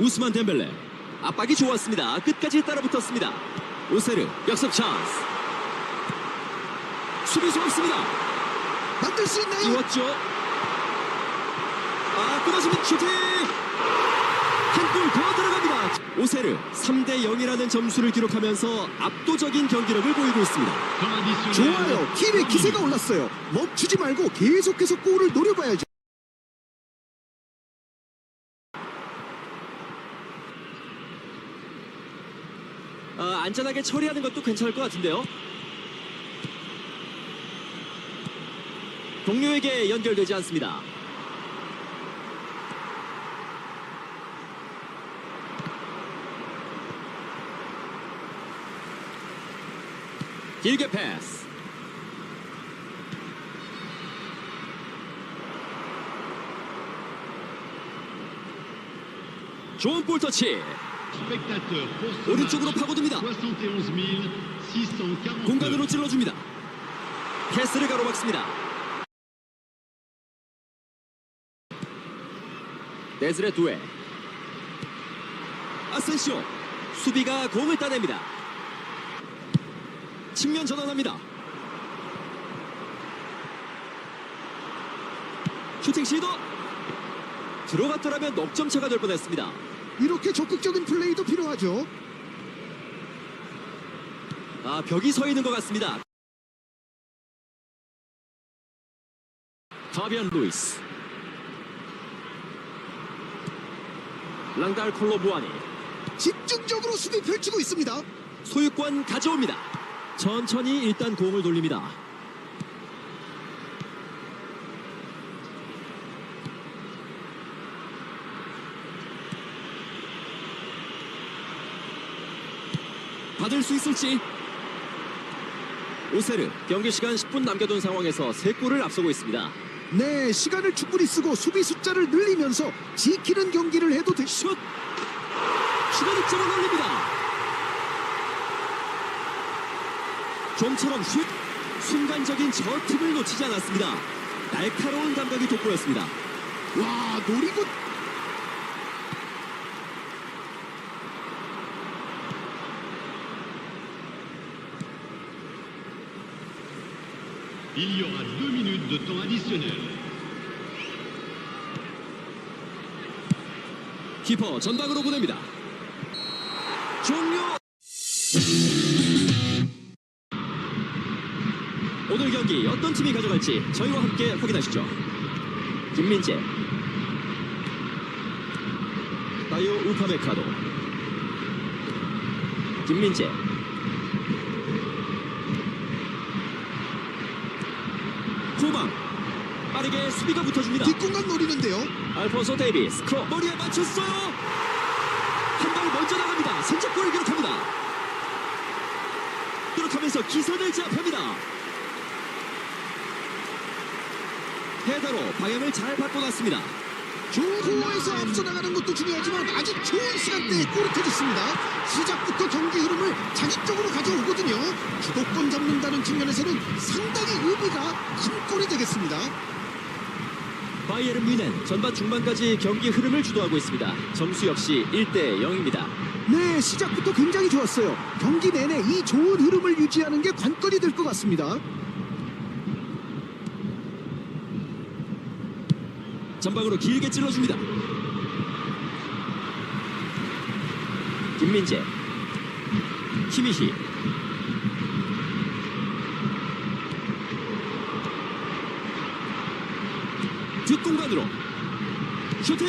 우스만 덴벨레 압박이 좋았습니다. 끝까지 따라붙었습니다. 오세르 역습 찬스. 수비수 없습니다. 만들 수 있나요? 띄웠죠. 아 끊어지면 슈팅. 한골 더 들어갑니다. 오세르 3대 0이라는 점수를 기록하면서 압도적인 경기력을 보이고 있습니다. 좋아요. 팀의 기세가 올랐어요. 멈추지 말고 계속해서 골을 노려봐야죠. 아, 안전하게 처리하는 것도 괜찮을 것 같은데요. 동료에게 연결되지 않습니다. 길게 패스. 좋은 볼 터치. 오른쪽으로 파고듭니다. 공간으로 찔러줍니다. 패스를 가로막습니다. 네즈레 두에 아센시오 수비가 공을 따냅니다. 측면 전환합니다. 슈팅 시도 들어갔더라면 넉점 차가 될 뻔했습니다. 이렇게 적극적인 플레이도 필요하죠. 아 벽이 서 있는 것 같습니다. 파비안 루이스 랑달 콜로부아니 집중적으로 수비 펼치고 있습니다. 소유권 가져옵니다. 천천히 일단 공을 돌립니다. 받을 수 있을지 오세르 경기 시간 10분 남겨둔 상황에서 3골을 앞서고 있습니다. 네, 시간을 충분히 쓰고 수비 숫자를 늘리면서 지키는 경기를 해도 되... 슛! 추가 득점을 올립니다. 좀처럼 슛! 순간적인 저 틈을 놓치지 않았습니다. 날카로운 감각이 돋보였습니다. 와, 노리고 Il y aura deux minutes de temps additionnel. 키퍼 전방으로 보냅니다. 종료! 오늘 경기 어떤 팀이 가져갈지 저희와 함께 확인하시죠. 김민재 다이오 우파메카도 김민재 후방. 빠르게 수비가 붙어줍니다. 뒷공간 노리는데요. 알폰소 데이비스 크로. 머리에 맞췄어요. 한 발 먼저 나갑니다. 선제골을 기록합니다. 기록하면서 기선을 제압합니다. 헤더로 방향을 잘 바꿔놨습니다 좋은 호에서 앞서 나가는 것도 중요하지만 아주 좋은 시간대에 골이 터졌습니다. 시작부터 경기 흐름을 자기 쪽으로 가져오거든요. 주도권 잡는다는 측면에서는 상당히 의미가 큰 골이 되겠습니다. 바이에른 뮌헨 전반 중반까지 경기 흐름을 주도하고 있습니다 점수 역시 1대 0입니다 네, 시작부터 굉장히 좋았어요. 경기 내내 이 좋은 흐름을 유지하는 게 관건이 될 것 같습니다. 전방으로 길게 찔러줍니다. 김민재. 키미히 뒷공간으로 슈팅